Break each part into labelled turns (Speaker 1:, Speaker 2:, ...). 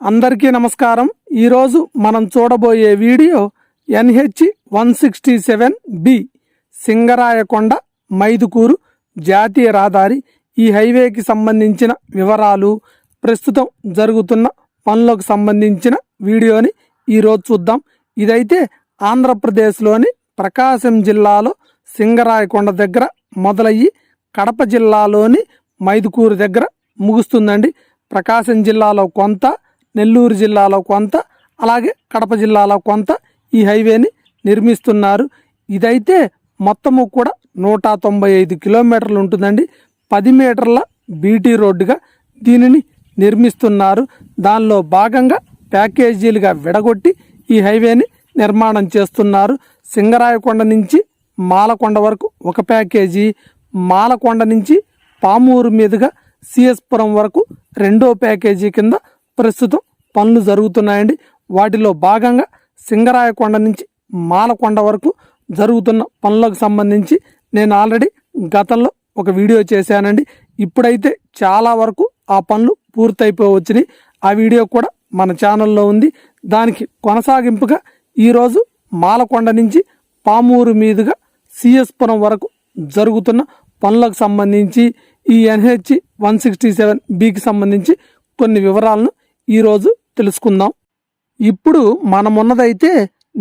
Speaker 1: అందరికీ నమస్కారం. ఈరోజు మనం చూడబోయే video NH one sixty seven B Singarayakonda Mydukur జాతీయ రహదారి ఈ హైవేకి సంబంధించిన వివరాలు ప్రస్తుతం జరుగుతున్న పనులకు సంబంధించిన వీడియోని ఈరోజు చూద్దాం. ఇదైతే ఆంధ్రప్రదేశ్లోని ప్రకాశం జిల్లాలో సింగరాయకొండ దగ్గర మొదలయ్యి కడప జిల్లాలోని మైదుకూరు దగ్గర ముగుస్తుందండి. ప్రకాశం జిల్లాలో కొంత నెల్లూరు జిల్లాలో కొంత అలాగే కడప జిల్లాలో కొంత ఈ హైవేని నిర్మిస్తున్నారు. ఇదైతే మొత్తము కూడా నూట తొంభై ఐదు కిలోమీటర్లు ఉంటుందండి. పది మీటర్ల బీటీ రోడ్డుగా దీనిని నిర్మిస్తున్నారు. దానిలో భాగంగా ప్యాకేజీలుగా విడగొట్టి ఈ హైవేని నిర్మాణం చేస్తున్నారు. సింగరాయకొండ నుంచి మాలకొండ వరకు ఒక ప్యాకేజీ మాలకొండ నుంచి పామూరు మీదుగా సిఎస్పురం వరకు రెండో ప్యాకేజీ కింద ప్రస్తుతం పనులు జరుగుతున్నాయండి. వాటిలో భాగంగా సింగరాయకొండ నుంచి మాలకొండ వరకు జరుగుతున్న పనులకు సంబంధించి నేను ఆల్రెడీ గతంలో ఒక వీడియో చేశానండి. ఇప్పుడైతే చాలా వరకు ఆ పనులు పూర్తయిపోవచ్చినాయి ఆ వీడియో కూడా మన ఛానల్లో ఉంది. దానికి కొనసాగింపుగా ఈరోజు మాలకొండ నుంచి పామూరు మీదుగా సిఎస్పురం వరకు జరుగుతున్న పనులకు సంబంధించి ఈ ఎన్హెచ్ వన్ సిక్స్టీ సెవెన్ బికి సంబంధించి కొన్ని వివరాలను ఈరోజు తెలుసుకుందాం. ఇప్పుడు మనమున్నదైతే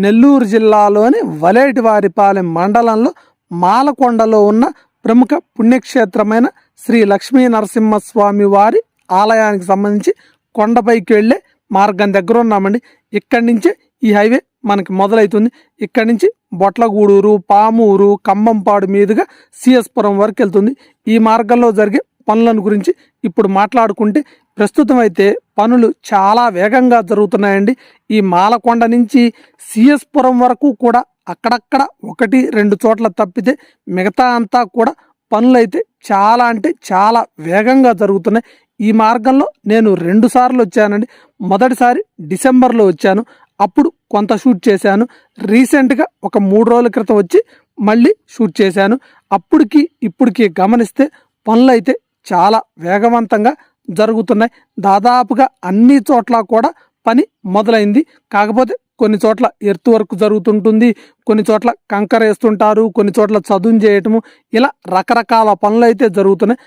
Speaker 1: నెల్లూరు జిల్లాలోని వలేటివారిపాలెం మండలంలో మాలకొండలో ఉన్న ప్రముఖ పుణ్యక్షేత్రమైన శ్రీ లక్ష్మీ నరసింహస్వామి వారి ఆలయానికి సంబంధించి కొండపైకి వెళ్ళే మార్గం దగ్గర ఉన్నామండి. ఇక్కడి నుంచే ఈ హైవే మనకి మొదలవుతుంది ఇక్కడి నుంచి బొట్లగూడూరు పామూరు కంబంపాడు మీదుగా సిఎస్పురం వరకు వెళ్తుంది ఈ మార్గంలో జరిగే పనులను గురించి ఇప్పుడు మాట్లాడుకుంటే ప్రస్తుతం అయితే పనులు చాలా వేగంగా జరుగుతున్నాయండి. ఈ మాలకొండ నుంచి సిఎస్పురం వరకు కూడా అక్కడక్కడ ఒకటి రెండు చోట్ల తప్పితే మిగతా అంతా కూడా పనులు అయితే చాలా అంటే చాలా వేగంగా జరుగుతున్నాయి. ఈ మార్గంలో నేను రెండు సార్లు వచ్చానండి. మొదటిసారి డిసెంబర్లో వచ్చాను. అప్పుడు కొంత షూట్ చేశాను. రీసెంట్గా ఒక మూడు రోజుల క్రితం వచ్చి మళ్ళీ షూట్ చేశాను. అప్పటికి ఇప్పటికి గమనిస్తే పనులు అయితే చాలా వేగవంతంగా జరుగుతున్నాయి. దాదాపుగా అన్ని చోట్ల కూడా పని మొదలైంది. కాకపోతే కొన్ని చోట్ల ఎర్త్ వర్క్ జరుగుతుంటుంది. కొన్ని చోట్ల కంకర వేస్తుంటారు. కొన్ని చోట్ల చదువు చేయటము. ఇలా రకరకాల పనులు అయితే జరుగుతున్నాయి.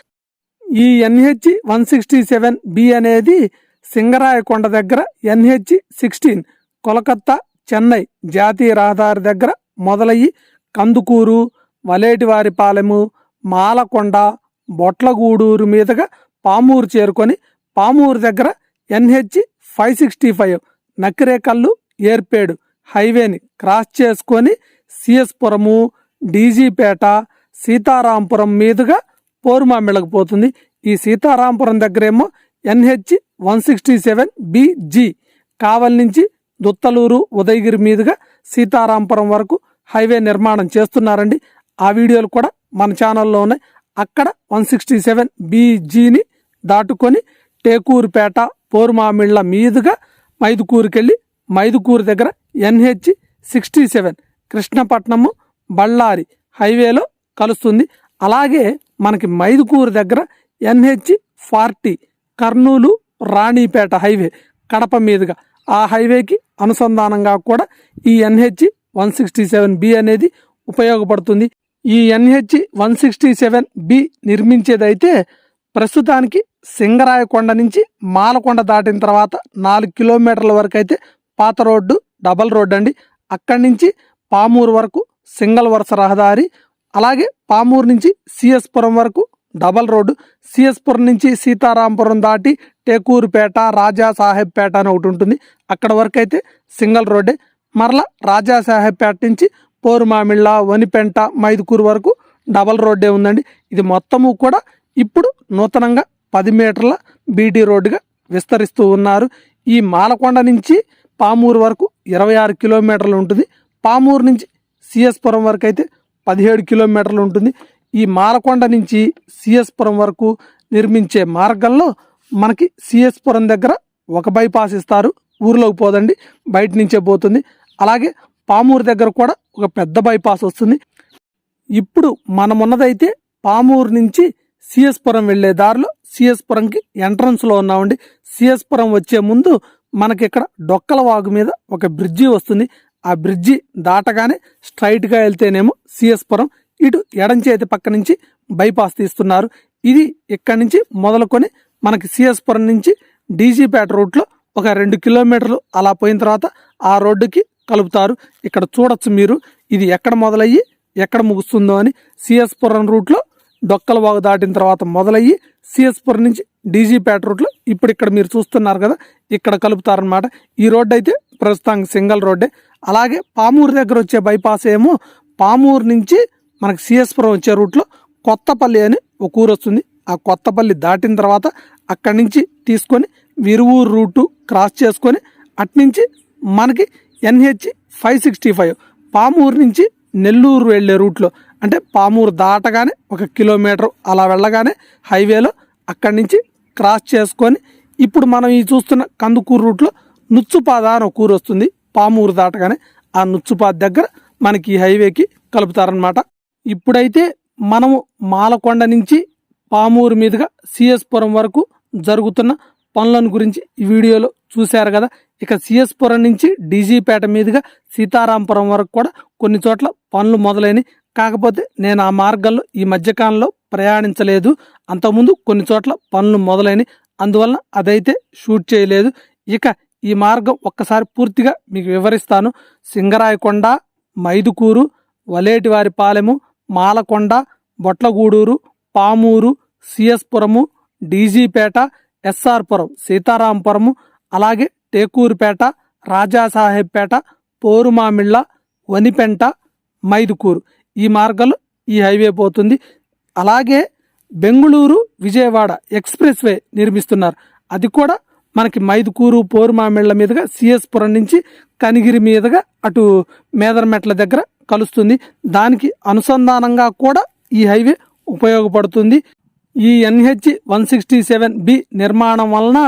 Speaker 1: ఈ NH one sixty seven B అనేది సింగరాయకొండ దగ్గర ఎన్హెచ్ సిక్స్టీన్ కోలకత్తా చెన్నై జాతీయ రహదారి దగ్గర మొదలయ్యి కందుకూరు వలేటివారిపాలెము మాలకొండ బొట్లగూడూరు మీదుగా పామూరు చేరుకొని పామూరు దగ్గర NH five sixty five Nakirekallu Yerpedu హైవేని cross చేసుకొని సిఎస్పురము డీజీపేట సీతారాంపురం మీదుగా పోరుమామిళ్ళకు పోతుంది. ఈ Sitarampuram దగ్గరేమో NH one sixty seven B Kavali నుంచి దుత్తలూరు ఉదయగిరి మీదుగా సీతారాంపురం వరకు హైవే నిర్మాణం చేస్తున్నారండి. ఆ వీడియోలు కూడా మన ఛానల్లో ఉన్నాయి. అక్కడ వన్ సిక్స్టీ సెవెన్ బీజీని దాటుకొని టేకూరుపేట పోరుమామిళ్ళ మీదుగా మైదుకూరుకెళ్ళి మైదుకూరు దగ్గర NH sixty seven Krishnapatnam Bellary హైవేలో కలుస్తుంది. అలాగే మనకి మైదుకూరు దగ్గర NH forty Kurnool Ranipet highway Kadapa మీదుగా ఆ హైవేకి అనుసంధానంగా కూడా ఈ NH one sixty seven B అనేది ఉపయోగపడుతుంది. ఈ NH one sixty seven B నిర్మించేదైతే ప్రస్తుతానికి సింగరాయకొండ నుంచి మాలకొండ దాటిన తర్వాత నాలుగు కిలోమీటర్ల వరకు అయితే పాత రోడ్డు డబల్ రోడ్ అండి. అక్కడి నుంచి పామూరు వరకు సింగల్ వరుస రహదారి అలాగే పామూరు నుంచి సిఎస్పురం వరకు డబల్ రోడ్డు సిఎస్పురం నుంచి సీతారాంపురం దాటి టేకూరుపేట రాజా సాహెబ్పేట అని ఒకటి ఉంటుంది. అక్కడ వరకు అయితే సింగల్ రోడ్డే. మరలా రాజా సాహెబ్పేట నుంచి పోరుమామిళ్ళ వనిపెంట మైదుకూరు వరకు డబల్ రోడ్డే ఉందండి. ఇది మొత్తము కూడా ఇప్పుడు నూతనంగా పది మీటర్ల బీటీ రోడ్డుగా విస్తరిస్తూ ఉన్నారు. ఈ మాలకొండ నుంచి పామూరు వరకు ఇరవై ఆరు కిలోమీటర్లు ఉంటుంది. పామూరు నుంచి సిఎస్పురం వరకు అయితే పదిహేడు కిలోమీటర్లు ఉంటుంది. ఈ మాలకొండ నుంచి సిఎస్పురం వరకు నిర్మించే మార్గంలో మనకి సిఎస్పురం దగ్గర ఒక బైపాస్ ఇస్తారు. ఊర్లోకి పోదండి. బయట నుంచే పోతుంది. అలాగే పామూరు దగ్గర కూడా ఒక పెద్ద బైపాస్ వస్తుంది. ఇప్పుడు మనమున్నదైతే పామూరు నుంచి సిఎస్పురం వెళ్ళే దారిలో సిఎస్పురంకి ఎంట్రన్స్లో ఉన్నామండి. సిఎస్పురం వచ్చే ముందు మనకి ఇక్కడ డొక్కల వాగు మీద ఒక బ్రిడ్జి వస్తుంది. ఆ బ్రిడ్జి దాటగానే స్ట్రైట్గా వెళ్తేనేమో సిఎస్పురం ఇటు ఎడం చేతి పక్క నుంచి బైపాస్ తీస్తున్నారు. ఇది ఇక్కడి నుంచి మొదలుకొని మనకి సిఎస్పురం నుంచి డీజీపేట రూట్లో ఒక రెండు కిలోమీటర్లు అలా పోయిన తర్వాత ఆ రోడ్డుకి కలుపుతారు. ఇక్కడ చూడొచ్చు మీరు ఇది ఎక్కడ మొదలయ్యి ఎక్కడ ముగుస్తుందో అని సిఎస్పురం రూట్లో డొక్కల వాగు దాటిన తర్వాత మొదలయ్యి సిఎస్పురం నుంచి డీజీపేట రూట్లో ఇప్పుడు ఇక్కడ మీరు చూస్తున్నారు కదా ఇక్కడ కలుపుతారనమాట ఈ రోడ్డు అయితే ప్రస్తుతానికి సింగిల్ రోడ్డే. అలాగే పామూరు దగ్గర వచ్చే బైపాస్ ఏమో పామూరు నుంచి మనకి సిఎస్పురం వచ్చే రూట్లో కొత్తపల్లి అని ఒక ఊరు వస్తుంది. ఆ కొత్తపల్లి దాటిన తర్వాత అక్కడి నుంచి తీసుకొని విరువూరు రూటు క్రాస్ చేసుకొని అట్నుంచి మనకి NH five sixty five. Pamuru నుంచి నెల్లూరు వెళ్ళే రూట్లో. అంటే పామూరు దాటగానే ఒక కిలోమీటర్ అలా వెళ్ళగానే హైవేలో అక్కడి నుంచి క్రాస్ చేసుకొని ఇప్పుడు మనం ఈ చూస్తున్న కందుకూరు రూట్లో నుచ్చుపాద అని ఒక ఊరు వస్తుంది. పామూరు దాటగానే ఆ నుచ్చుపాద దగ్గర మనకి హైవేకి కలుపుతారనమాట ఇప్పుడైతే మనము మాలకొండ నుంచి పామూరు మీదుగా సిఎస్పురం వరకు జరుగుతున్న పనులను గురించి ఈ వీడియోలో చూశారు కదా. ఇక సిఎస్పురం నుంచి డీజీపేట మీదుగా సీతారాంపురం వరకు కూడా కొన్ని చోట్ల పనులు మొదలైనవి. కాకపోతే నేను ఆ మార్గాల్లో ఈ మధ్యకాలంలో ప్రయాణించలేదు. అంతకుముందు కొన్ని చోట్ల పనులు మొదలైనవి. అందువలన అదైతే షూట్ చేయలేదు. ఇక ఈ మార్గం ఒక్కసారి పూర్తిగా మీకు వివరిస్తాను. సింగరాయకొండ మైదుకూరు వలేటివారి పాలెము మాలకొండ బొట్లగూడూరు పామూరు సిఎస్పురము డీజీపేట ఎస్ఆర్పురం సీతారాంపురము అలాగే టేకూరుపేట రాజాసాహెబ్పేట పోరుమామిళ్ళ వనిపెంట మైదుకూరు. ఈ మార్గాలు ఈ హైవే పోతుంది. అలాగే బెంగుళూరు విజయవాడ ఎక్స్ప్రెస్ వే నిర్మిస్తున్నారు. అది కూడా మనకి మైదుకూరు పోరుమామిళ్ళ మీదుగా సిఎస్పురం నుంచి కనిగిరి మీదుగా అటు మేదరమెట్ల దగ్గర కలుస్తుంది. దానికి అనుసంధానంగా కూడా ఈ హైవే ఉపయోగపడుతుంది. ఈ NH one sixty seven B నిర్మాణం వలన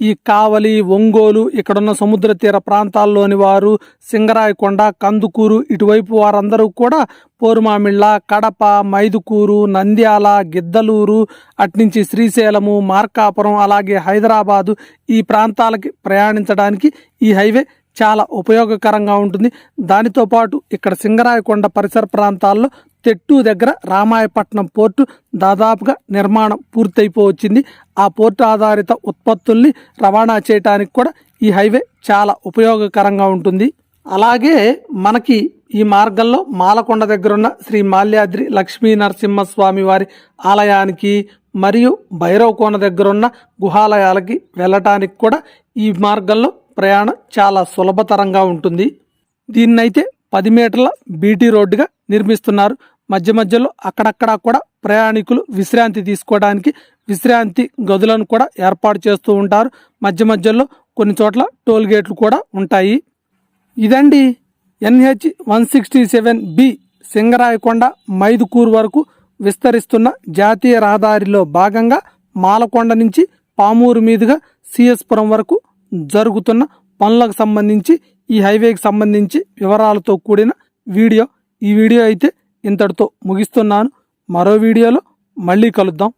Speaker 1: ఈ కావలి ఒంగోలు ఇక్కడున్న సముద్ర తీర ప్రాంతాల్లోని వారు సింగరాయకొండ కందుకూరు ఇటువైపు వారందరూ కూడా పోరుమామిళ్ళ కడప మైదుకూరు నంద్యాల గిద్దలూరు అట్నుంచి శ్రీశైలము మార్కాపురం అలాగే హైదరాబాదు ఈ ప్రాంతాలకి ప్రయాణించడానికి ఈ హైవే చాలా ఉపయోగకరంగా ఉంటుంది. దానితో పాటు ఇక్కడ సింగరాయకొండ పరిసర ప్రాంతాల్లో తెట్టు దగ్గర రామాయపట్నం పోర్టు దాదాపుగా నిర్మాణం పూర్తయిపోవచ్చింది. ఆ పోర్టు ఆధారిత ఉత్పత్తుల్ని రవాణా చేయడానికి కూడా ఈ హైవే చాలా ఉపయోగకరంగా ఉంటుంది. అలాగే మనకి ఈ మార్గంలో మాలకొండ దగ్గర ఉన్న శ్రీ మాల్యాద్రి లక్ష్మీ నరసింహస్వామి వారి ఆలయానికి మరియు భైరవకోన దగ్గర ఉన్న గుహాలయాలకి వెళ్ళటానికి కూడా ఈ మార్గంలో ప్రయాణం చాలా సులభతరంగా ఉంటుంది. దీన్నైతే పది మీటర్ల బీటీ రోడ్డుగా నిర్మిస్తున్నారు. మధ్య మధ్యలో అక్కడక్కడ కూడా ప్రయాణికులు విశ్రాంతి తీసుకోవడానికి విశ్రాంతి గదులను కూడా ఏర్పాటు చేస్తూ ఉంటారు. మధ్య మధ్యలో కొన్ని చోట్ల టోల్ గేట్లు కూడా ఉంటాయి. ఇదండి NH one sixty seven B Singarayakonda Mydukur వరకు విస్తరిస్తున్న జాతీయ రహదారిలో భాగంగా మాలకొండ నుంచి పామూరు మీదుగా సిఎస్పురం వరకు జరుగుతున్న పనులకు సంబంధించి ఈ హైవేకి సంబంధించి వివరాలతో కూడిన వీడియో. ఈ వీడియో అయితే ఇంతటితో ముగిస్తున్నాను. మరో వీడియోలో మళ్ళీ కలుద్దాం.